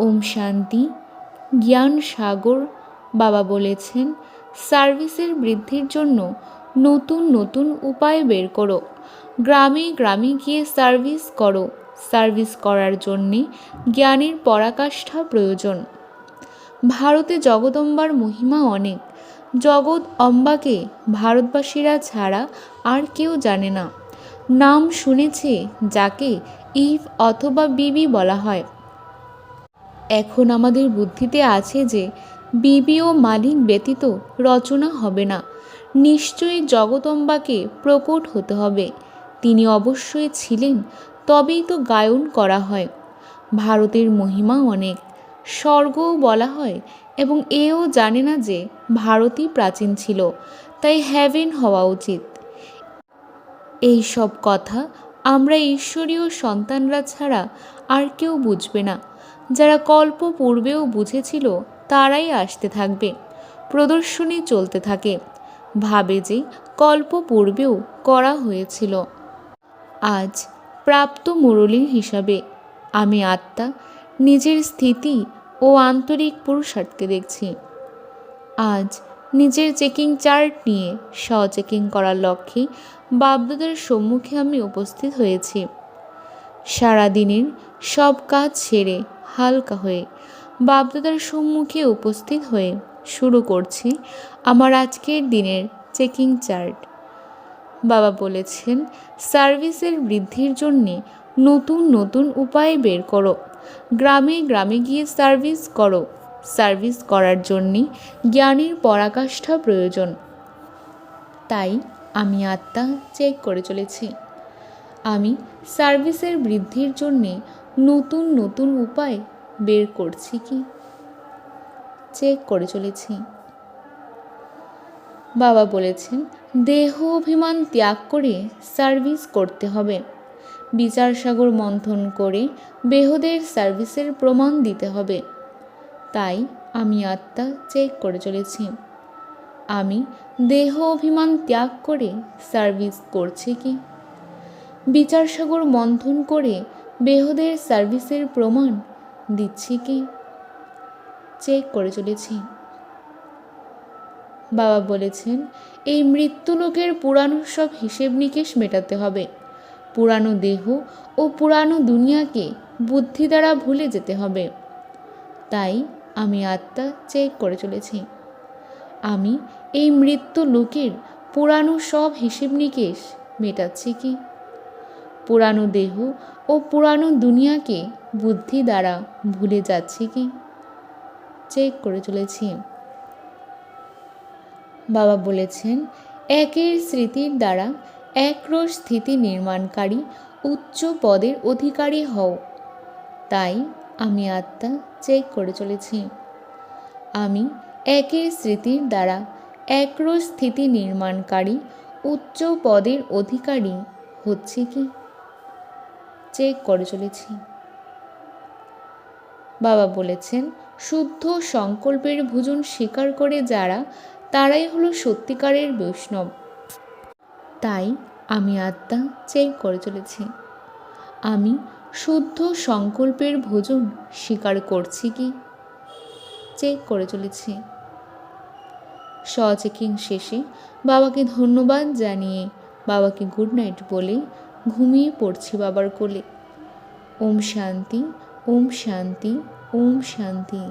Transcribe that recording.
ওম শান্তি। জ্ঞান সাগর বাবা বলেছেন, সার্ভিসের বৃদ্ধির জন্য নতুন নতুন উপায় বের করো। গ্রামে গ্রামে গিয়ে সার্ভিস করো। সার্ভিস করার জন্যে জ্ঞানের পরাকাষ্ঠা প্রয়োজন। ভারতে জগদম্বার মহিমা অনেক। জগৎ অম্বাকে ভারতবাসীরা ছাড়া আর কেউ জানে না। নাম শুনেছে যাকে ইভ অথবা বিবি বলা হয়। এখন আমাদের বুদ্ধিতে আছে যে বিবি ও মালিক ব্যতীত রচনা হবে না। নিশ্চয়ই জগদম্বাকে প্রকট হতে হবে। তিনি অবশ্যই ছিলেন, তবেই তো গায়ন করা হয়। ভারতের মহিমা অনেক, স্বর্গও বলা হয় এবং এও জানে না যে ভারতই প্রাচীন ছিল, তাই হ্যাভেন হওয়া উচিত। এই সব কথা আমরা ঈশ্বরীয় সন্তানরা ছাড়া আর কেউ বুঝবে না। যারা কল্প পূর্বেও বুঝেছিল, তারাই আসতে থাকবে, প্রদর্শনী চলতে থাকে। ভাবে যে কল্প পূর্বেও করা হয়েছিল। আজ প্রাপ্ত মুরলীর হিসাবে আমি আত্মা, নিজের স্থিতি ও আন্তরিক পুরুষার্থকে দেখছি। আজ নিজের চেকিং চার্ট নিয়ে স্ব চেকিং করার লক্ষ্যে বাপদাদার সম্মুখে আমি উপস্থিত হয়েছি। সারাদিনের সব কাজ ছেড়ে হালকা হয়ে বাপদাদার সম্মুখে উপস্থিত হয়ে শুরু করছি আমার আজকের দিনের চেকিং চার্ট। বাবা বলেছেন, সার্ভিসের বৃদ্ধির জন্যে নতুন নতুন উপায় বের করো। গ্রামে গ্রামে গিয়ে সার্ভিস করো। সার্ভিস করার জন্যে জ্ঞানের পরাকাষ্ঠা প্রয়োজন। তাই আমি আত্মা চেক করে চলেছি। আমি সার্ভিসের বৃদ্ধির জন্যে নতুন নতুন উপায় বের করছি কি? চেক করে চলেছি। বাবা বলেছেন, দেহ অভিমান ত্যাগ করে সার্ভিস করতে হবে। বিচার সাগর মন্থন করে বেহদের সার্ভিসের প্রমাণ দিতে হবে। তাই আমি আত্মা চেক করে চলেছি। আমি দেহ অভিমান ত্যাগ করে সার্ভিস করছি কি? বিচার সাগর মন্থন করে বেহদের সার্ভিসের প্রমাণ দিচ্ছি কি? চেক করে চলেছি। বাবা বলেছেন, এই মৃত্যুলোকের পুরানো সব হিসেব নিকেশ মেটাতে হবে। পুরানো দেহ ও পুরানো দুনিয়াকে বুদ্ধি দ্বারা ভুলে যেতে হবে। তাই আমি আত্মা চেক করে চলেছি। আমি এই মৃত্যু লোকের পুরানো সব হিসেব নিকেশ মেটাচ্ছি কি? পুরানো দেহ ও পুরানো দুনিয়াকে বুদ্ধি দ্বারা ভুলে যাচ্ছি কি? চেক করে চলেছি। বাবা বলেছেন, একের স্মৃতির দ্বারা একরস স্থিতি নির্মাণকারী উচ্চ পদের অধিকারী হও। তাই আমি আত্মা চেক করে চলেছি। আমি একের স্মৃতির দ্বারা একরস স্থিতি নির্মাণকারী উচ্চ পদের অধিকারী হচ্ছে কি? চেক করে চলেছি। বাবা বলেছেন, শুদ্ধ সংকল্পের ভোজন স্বীকার করে যারা, তারাই হলো সত্যিকারের বৈষ্ণব। তাই আমি আত্মা চেক করে চলেছি। আমি শুদ্ধ সংকল্পের ভোজন স্বীকার করছি কি? চেক করে চলেছি। স চেকিং শেষে বাবাকে ধন্যবাদ জানিয়ে বাবাকে গুড নাইট বলে ঘুমিয়ে পড়ছি বাবার কোলে। ওম শান্তি ওম শান্তি ওম শান্তি।